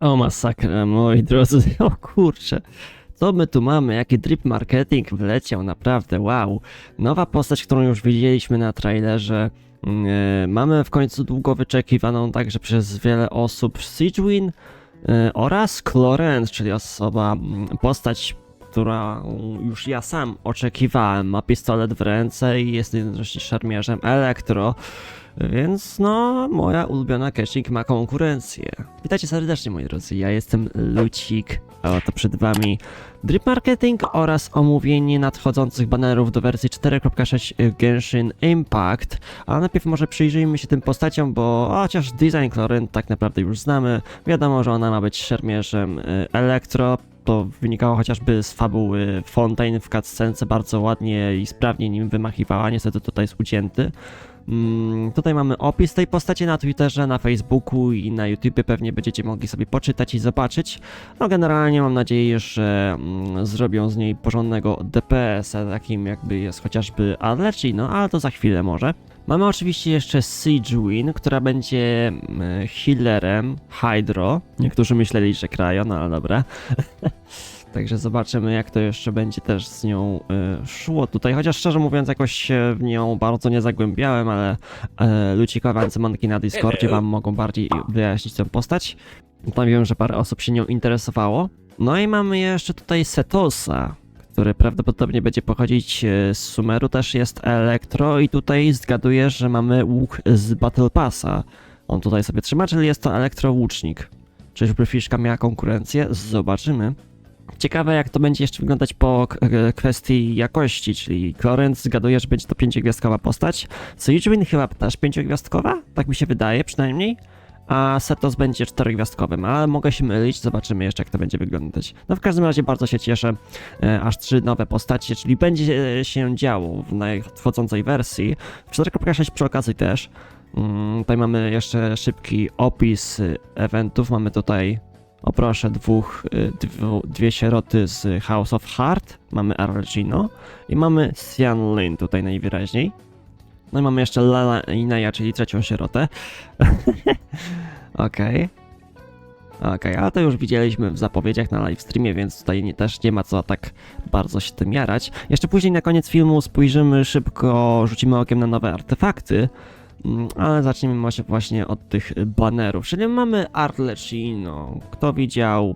O masakra, moi drodzy, o kurczę. Co my tu mamy? Jaki drip marketing wleciał, naprawdę, wow. Nowa postać, którą już widzieliśmy na trailerze. Mm, e, mamy w końcu długo wyczekiwaną także przez wiele osób Sigewin e, oraz Clorent, czyli osoba, mm, postać, która już ja sam oczekiwałem. Ma pistolet w ręce i jest jednocześnie szermierzem elektro. Więc no, moja ulubiona caching ma konkurencję. Witajcie serdecznie moi drodzy, ja jestem Lucik, a oto przed wami Drip Marketing oraz omówienie nadchodzących banerów do wersji 4.6 Genshin Impact. A najpierw może przyjrzyjmy się tym postaciom, bo chociaż design Clorent tak naprawdę już znamy, wiadomo, że ona ma być szermierzem y, elektro, to wynikało chociażby z fabuły Fontaine w cutscence bardzo ładnie i sprawnie nim wymachiwała, niestety tutaj jest ucięty. Mm, tutaj mamy opis tej postaci na Twitterze, na Facebooku i na YouTubie pewnie będziecie mogli sobie poczytać i zobaczyć. No generalnie mam nadzieję, że mm, zrobią z niej porządnego DPS-a, takim jakby jest chociażby Allergy, no ale to za chwilę może. Mamy oczywiście jeszcze Siegewin, która będzie mm, healerem Hydro. Niektórzy myśleli, że Krajo, no ale dobra. Także zobaczymy, jak to jeszcze będzie też z nią y, szło tutaj. Chociaż szczerze mówiąc, jakoś się w nią bardzo nie zagłębiałem, ale y, lucikowe ancymonki na Discordzie wam mogą bardziej wyjaśnić tę postać. Tam wiem, że parę osób się nią interesowało. No i mamy jeszcze tutaj Setosa, który prawdopodobnie będzie pochodzić y, z Sumeru, też jest elektro i tutaj zgaduję, że mamy łuk z Battle Passa. On tutaj sobie trzyma, czyli jest to elektrołucznik. Czyżby Fiszka miała konkurencję? Zobaczymy. Ciekawe, jak to będzie jeszcze wyglądać po k- kwestii jakości, czyli Clarence zgaduje, że będzie to pięciogwiazdkowa postać. Sejwin chyba też pięciogwiazdkowa, tak mi się wydaje przynajmniej. A Setos będzie czterogwiazdkowym, ale mogę się mylić, zobaczymy jeszcze jak to będzie wyglądać. No w każdym razie bardzo się cieszę, e, aż trzy nowe postacie, czyli będzie się działo w nadchodzącej wersji. W 4.6 przy okazji też. Mm, tutaj mamy jeszcze szybki opis y, eventów, mamy tutaj o proszę, dwóch, y, dwu, dwie sieroty z House of Heart. Mamy Arlecino i mamy Sian Lin tutaj najwyraźniej. No i mamy jeszcze Lala Ineya, czyli trzecią sierotę. Okej. Okej, ale to już widzieliśmy w zapowiedziach na livestreamie, więc tutaj nie, też nie ma co tak bardzo się tym jarać. Jeszcze później na koniec filmu spojrzymy szybko, rzucimy okiem na nowe artefakty. Mm, Ale zacznijmy może właśnie od tych banerów. Czyli mamy Arlecino. Kto widział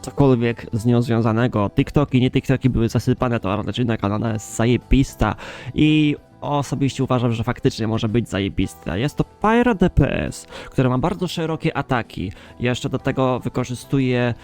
cokolwiek z nią związanego? TikToki, nie TikToki były zasypane, to Arlecina kanona jest zajebista i osobiście uważam, że faktycznie może być zajebista. Jest to Pyro DPS, które ma bardzo szerokie ataki. Jeszcze do tego wykorzystuje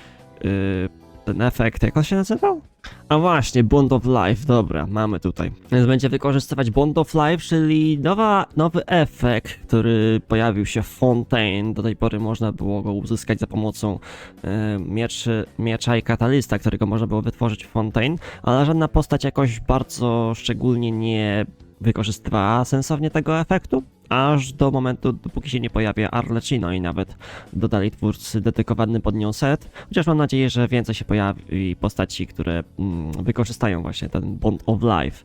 yy, ten efekt, jak on się nazywał? A właśnie, Bond of Life, dobra, mamy tutaj. Więc będzie wykorzystywać Bond of Life, czyli nowa, nowy efekt, który pojawił się w Fontaine. Do tej pory można było go uzyskać za pomocą e, mieczy, miecza i katalista, którego można było wytworzyć w Fontaine, ale żadna postać jakoś bardzo szczególnie nie wykorzystywała sensownie tego efektu. Aż do momentu, dopóki się nie pojawia Arlecino i nawet dodali twórcy dedykowany pod nią set. Chociaż mam nadzieję, że więcej się pojawi postaci, które mm, wykorzystają właśnie ten Bond of Life.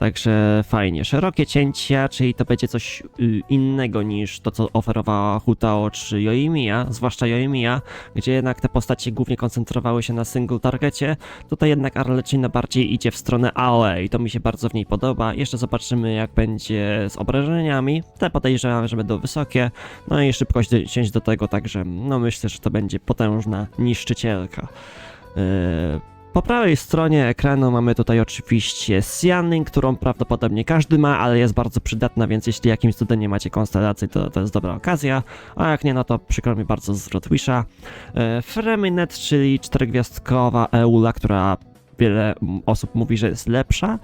Także fajnie. Szerokie cięcia, czyli to będzie coś y, innego niż to, co oferowała Hutao czy Yoimiya, zwłaszcza Yoimiya, gdzie jednak te postacie głównie koncentrowały się na single targecie. Tutaj jednak Arlecina bardziej idzie w stronę AOE i to mi się bardzo w niej podoba. Jeszcze zobaczymy, jak będzie z obrażeniami. Te podejrzewam, że będą wysokie. No i szybkość cięć do tego, także no myślę, że to będzie potężna niszczycielka. Yy, po prawej stronie ekranu mamy tutaj oczywiście Cyanin, którą prawdopodobnie każdy ma, ale jest bardzo przydatna, więc jeśli jakimś cudem nie macie konstelacji, to to jest dobra okazja, a jak nie, no to przykro mi bardzo z Rotwisha. E, Freminet, czyli czterogwiazdkowa Eula, która wiele osób mówi, że jest lepsza,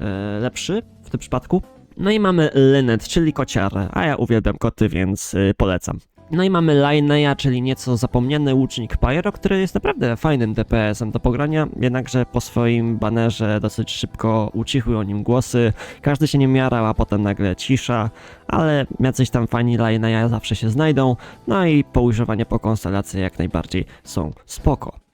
e, lepszy w tym przypadku. No i mamy Linet, czyli kociarę, a ja uwielbiam koty, więc y, polecam. No i mamy Lineya, czyli nieco zapomniany łucznik Pyro, który jest naprawdę fajnym DPS-em do pogrania, jednakże po swoim banerze dosyć szybko ucichły o nim głosy, każdy się nie miarał, a potem nagle cisza, ale jacyś tam fani Lineya zawsze się znajdą, no i po używaniu po konstelacji jak najbardziej są spoko.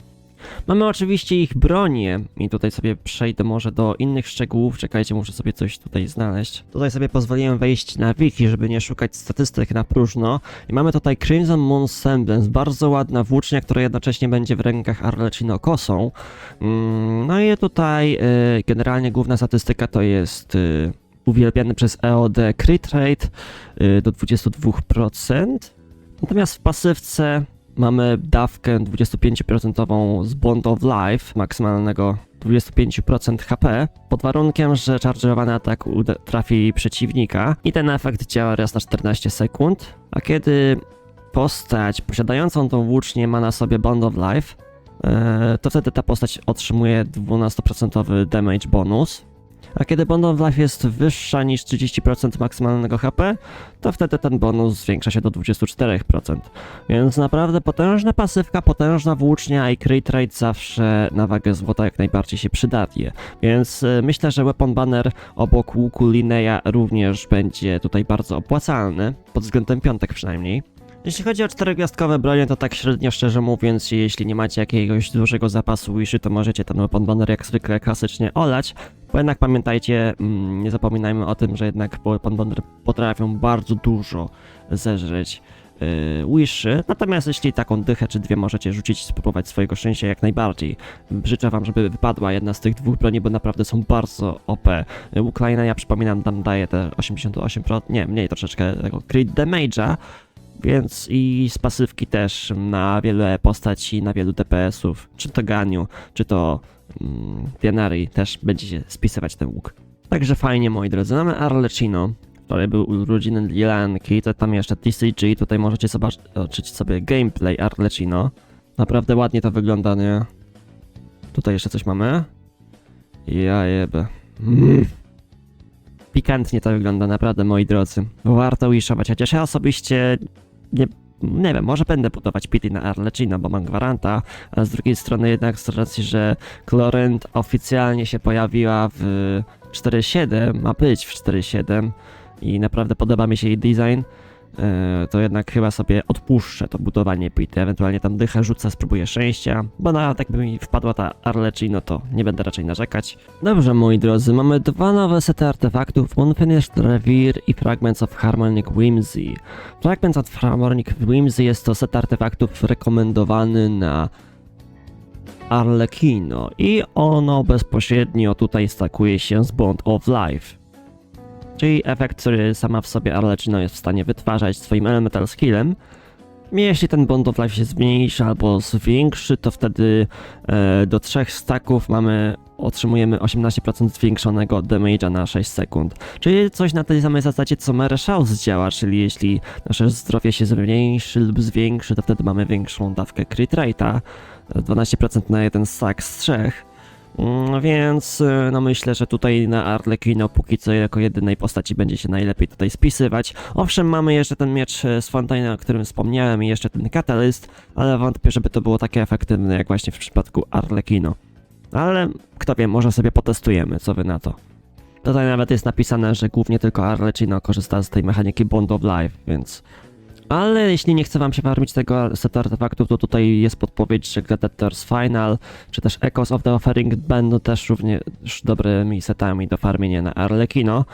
Mamy oczywiście ich bronię i tutaj sobie przejdę może do innych szczegółów, czekajcie, muszę sobie coś tutaj znaleźć. Tutaj sobie pozwoliłem wejść na wiki, żeby nie szukać statystyk na próżno i mamy tutaj Crimson Moon Semblance, bardzo ładna włócznia, która jednocześnie będzie w rękach Arlecchino kosą. Mm, No i tutaj y, generalnie główna statystyka to jest y, uwielbiany przez EOD crit rate y, do 22%. Natomiast w pasywce mamy dawkę 25% z Bond of Life, maksymalnego 25% HP, pod warunkiem, że charge'owany atak trafi przeciwnika i ten efekt działa raz na 14 sekund, a kiedy postać posiadającą tą włócznię ma na sobie Bond of Life, e, to wtedy ta postać otrzymuje 12% damage bonus. A kiedy Bond Life jest wyższa niż 30% maksymalnego HP, to wtedy ten bonus zwiększa się do 24%. Więc naprawdę potężna pasywka, potężna włócznia i crit rate zawsze na wagę złota jak najbardziej się przydaje. Więc y, myślę, że Weapon Banner obok łuku Linnea również będzie tutaj bardzo opłacalny, pod względem piątek przynajmniej. Jeśli chodzi o czterogwiazdkowe bronie, to tak średnio szczerze mówiąc, jeśli nie macie jakiegoś dużego zapasu wiszy, to możecie ten Weapon Banner jak zwykle klasycznie olać, jednak pamiętajcie, mm, nie zapominajmy o tym, że jednak Weapon Banner potrafią bardzo dużo zeżreć wiszy, natomiast jeśli taką dychę czy dwie możecie rzucić, spróbować swojego szczęścia jak najbardziej. Życzę wam, żeby wypadła jedna z tych dwóch broni, bo naprawdę są bardzo OP. Łuk Line'a, ja przypominam, tam daje te 88%, nie, mniej troszeczkę tego crit damage'a, więc i z pasywki też na wiele postaci, na wielu DPS-ów, czy to Ganiu, czy to mm, Dianari też będzie się spisywać ten łuk. Także fajnie moi drodzy, mamy Arlecchino, który był urodziny Lilanki, to tam jeszcze TCG, tutaj możecie zobaczyć sobie gameplay Arlecchino. Naprawdę ładnie to wygląda, nie? Tutaj jeszcze coś mamy. Ja jebę. Mm. Pikantnie to wygląda, naprawdę moi drodzy. Warto wishować, chociaż ja osobiście nie, nie wiem, może będę budować pity na Arlecchino, bo mam gwaranta, a z drugiej strony jednak z racji, że Clorent oficjalnie się pojawiła w 4.7, ma być w 4.7 i naprawdę podoba mi się jej design, to jednak chyba sobie odpuszczę to budowanie pity, ewentualnie tam dychę rzucę, spróbuję szczęścia, bo nawet jakby mi wpadła ta Arlecchino, to nie będę raczej narzekać. Dobrze, moi drodzy, mamy dwa nowe sety artefaktów, Unfinished Reverie i Fragments of Harmonic Whimsy. Fragments of Harmonic Whimsy jest to set artefaktów rekomendowany na Arlecchino i ono bezpośrednio tutaj stakuje się z Bond of Life. Czyli efekt, który sama w sobie Arlecchino jest w stanie wytwarzać swoim Elemental Skillem. Jeśli ten Bond of Life się zmniejszy albo zwiększy, to wtedy e, do trzech staków mamy, otrzymujemy 18% zwiększonego damage'a na 6 sekund. Czyli coś na tej samej zasadzie co Mareshaus działa, czyli jeśli nasze zdrowie się zmniejszy lub zwiększy, to wtedy mamy większą dawkę crit rate'a, e, 12% na jeden stack z trzech. Mm, Więc y, no myślę, że tutaj na Arlecchino póki co jako jedynej postaci będzie się najlepiej tutaj spisywać. Owszem, mamy jeszcze ten miecz y, z Fontaine, o którym wspomniałem i jeszcze ten Catalyst, ale wątpię, żeby to było takie efektywne jak właśnie w przypadku Arlecchino. Ale kto wie, może sobie potestujemy, co wy na to. Tutaj nawet jest napisane, że głównie tylko Arlecchino korzysta z tej mechaniki Bond of Life, więc... Ale jeśli nie chce wam się farmić tego setu artefaktów, to tutaj jest podpowiedź, że Gladiators Final, czy też Echoes of the Offering będą też również dobrymi setami do farmienia na Arlecchino.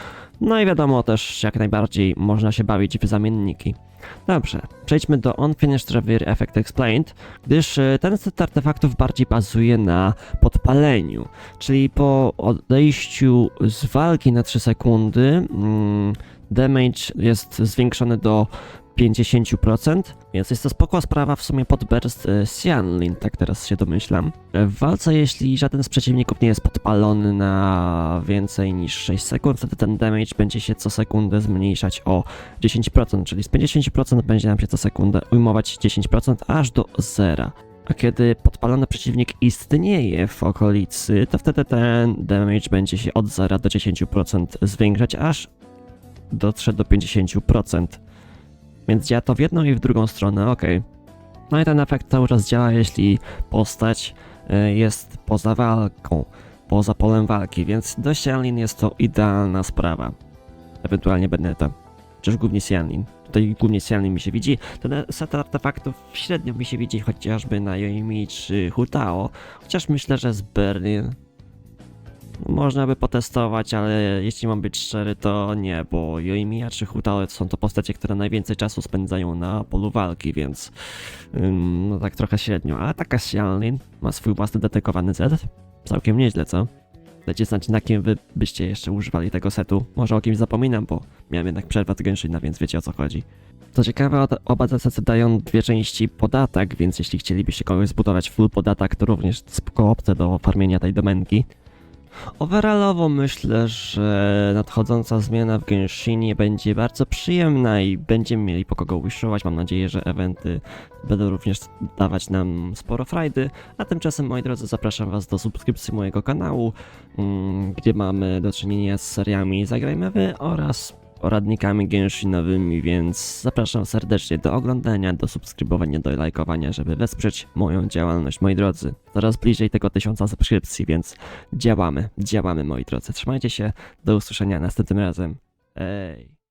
No i wiadomo też, jak najbardziej można się bawić w zamienniki. Dobrze, przejdźmy do Unfinished Reverie Effect Explained, gdyż e, ten set artefaktów bardziej bazuje na podpaleniu, czyli po odejściu z walki na 3 sekundy mm, damage jest zwiększony do 50%, więc jest to spokła sprawa w sumie pod burst e, Xianlin, tak teraz się domyślam. E, W walce, jeśli żaden z przeciwników nie jest podpalony na więcej niż 6 sekund, wtedy ten damage będzie się co sekundę zmniejszać o 10%, czyli z 50% będzie nam się co sekundę ujmować 10% aż do zera. A kiedy podpalony przeciwnik istnieje w okolicy, to wtedy ten damage będzie się od 0 do 10% zwiększać, aż dotrze do 50%. Więc działa to w jedną i w drugą stronę, ok. No i ten efekt cały czas działa, jeśli postać y, jest poza walką, poza polem walki, więc do Xianlin jest to idealna sprawa. Ewentualnie Beneta, czyż głównie Xianlin. tutaj głównie Xianli mi się widzi, ten set artefaktów średnio mi się widzi chociażby na Yoimi czy Hutao, chociaż myślę, że z Berlin można by potestować, ale jeśli mam być szczery, to nie, bo Yoimiya czy Hutao są to postacie, które najwięcej czasu spędzają na polu walki, więc ym, no tak trochę średnio. Ale taka Xianlin ma swój własny dedykowany set. Całkiem nieźle, co? Dajcie znać, na kim wy byście jeszcze używali tego setu. Może o kimś zapominam, bo miałem jednak przerwę od Genshina, więc wiecie o co chodzi. Co ciekawe, oba te sety dają dwie części podatek, więc jeśli chcielibyście kogoś zbudować full podatek, to również spoko opcja do farmienia tej domenki. Overallowo myślę, że nadchodząca zmiana w Genshinie będzie bardzo przyjemna i będziemy mieli po kogo wishować. Mam nadzieję, że eventy będą również dawać nam sporo frajdy. A tymczasem, moi drodzy, zapraszam Was do subskrypcji mojego kanału, mm, gdzie mamy do czynienia z seriami Zagrajmy Wy oraz poradnikami genshinowymi, więc zapraszam serdecznie do oglądania, do subskrybowania, do lajkowania, żeby wesprzeć moją działalność, moi drodzy. Coraz bliżej tego tysiąca subskrypcji, więc działamy, działamy, moi drodzy. Trzymajcie się, do usłyszenia następnym razem. Ej.